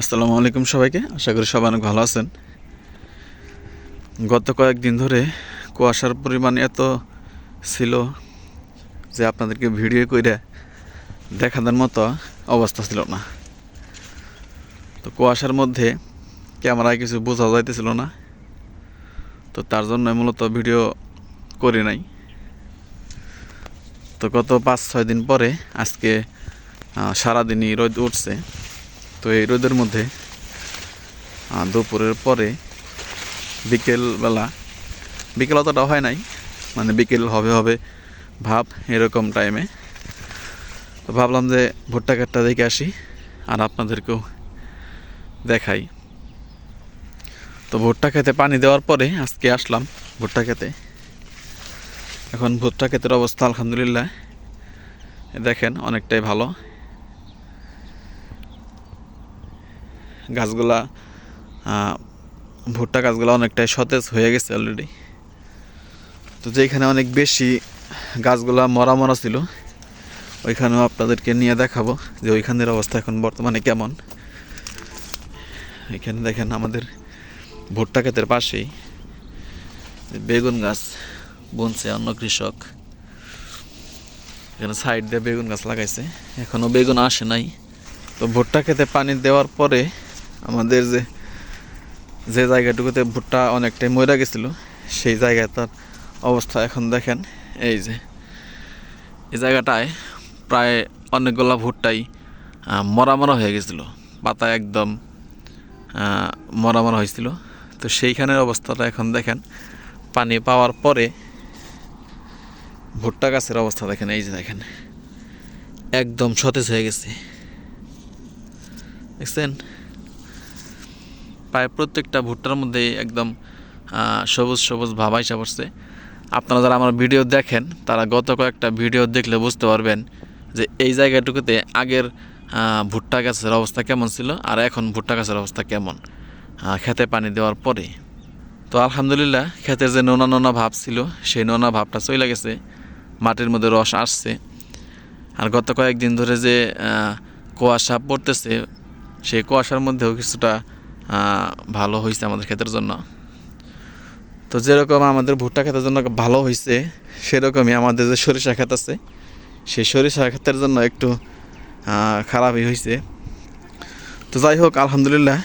আসসালামু আলাইকুম সবাইকে। আশা করি সবাই অনেক ভালো আছেন। গত কয়েকদিন ধরে কুয়াশার পরিমাণ এত ছিল যে আপনাদেরকে ভিডিও করে দেখানোর মতো অবস্থা ছিল না। তো কুয়াশার মধ্যে ক্যামেরায় কিছু বোঝা যাইতেছিল না। তো তার জন্য মূলত ভিডিও করি নাই। তো গত পাঁচ ছয় দিন পরে আজকে সারাদিনই রোদ উঠছে। তো এই রোদের মধ্যে দুপুরের পরে বিকেলবেলা, বিকেল অতটা হয় নাই মানে বিকেল হবে হবে ভাব এরকম টাইমে তো ভাবলাম যে ভুট্টা কাটটা দেখে আসি আর আপনাদেরকেও দেখাই। তো ভুট্টা খেতে পানি দেওয়ার পরে আজকে আসলাম ভুট্টা খেতে এখন ভুট্টা ক্ষেতের অবস্থা আলহামদুলিল্লাহ, দেখেন অনেকটাই ভালো। গাছগুলা ভুট্টা গাছগুলো অনেকটাই সতেজ হয়ে গেছে অলরেডি তো যেখানে অনেক বেশি গাছগুলা মরা মরা ছিল, ওইখানেও আপনাদেরকে নিয়ে দেখাবো যে ওইখানের অবস্থা এখন বর্তমানে কেমন। এখানে দেখেন আমাদের ভুট্টা ক্ষেতের পাশেই বেগুন গাছ বুনছে অন্য কৃষক। এখানে সাইড দিয়ে বেগুন গাছ লাগাইছে এখনও বেগুন আসে নাই। তো ভুট্টা খেতে পানি দেওয়ার পরে আমাদের যে যে জায়গাটুকুতে ভুট্টা অনেকটাই মরে গেছিল, সেই জায়গায় তার অবস্থা এখন দেখেন। এই যে, এই জায়গাটায় প্রায় অনেকগুলা ভুট্টাই মরা মরা হয়ে গেছিল। পাতা একদম মরা মরা হয়েছিল। তো সেইখানের অবস্থাটা এখন দেখেন, পানি পাওয়ার পরে ভুট্টা গাছের অবস্থা দেখেন, এই যে দেখেন, একদম সতেজ হয়ে গেছে। দেখছেন? প্রায় প্রত্যেকটা ভুট্টার মধ্যে একদম সবুজ সবুজ ভাব আইসা পড়ছে। আপনারা যারা আমার ভিডিও দেখেন, তারা গত কয়েকটা ভিডিও দেখলে বুঝতে পারবেন যে এই জায়গাটুকুতে আগের ভুট্টা গাছের অবস্থা কেমন ছিল আর এখন ভুট্টা গাছের অবস্থা কেমন। খেতে পানি দেওয়ার পরে। তো আলহামদুলিল্লাহ খেতের যে নোনা নোনা ভাব ছিল, সেই নোনা ভাবটা চলে গেছে। মাটির মধ্যে রস আসছে। আর গত কয়েকদিন ধরে যে কুয়াশা পড়তেছে, সেই কুয়াশার মধ্যেও কিছুটা ভালো হয়েছে আমাদের ক্ষেতের জন্য। তো যেরকম আমাদের ভুট্টা ক্ষেতের জন্য ভালো হয়েছে সেরকমই আমাদের যে সরিষা ক্ষেত আছে, সেই সরিষা ক্ষেতের জন্য একটু খারাপই হয়েছে তো যাই হোক, আলহামদুলিল্লাহ,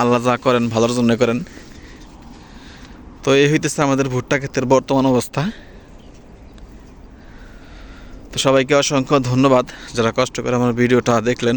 আল্লাহ যা করেন ভালোর জন্য করেন। তো এই হইতেছে আমাদের ভুট্টা ক্ষেতের বর্তমান অবস্থা। তো সবাইকে অসংখ্য ধন্যবাদ যারা কষ্ট করে আমার ভিডিওটা দেখলেন।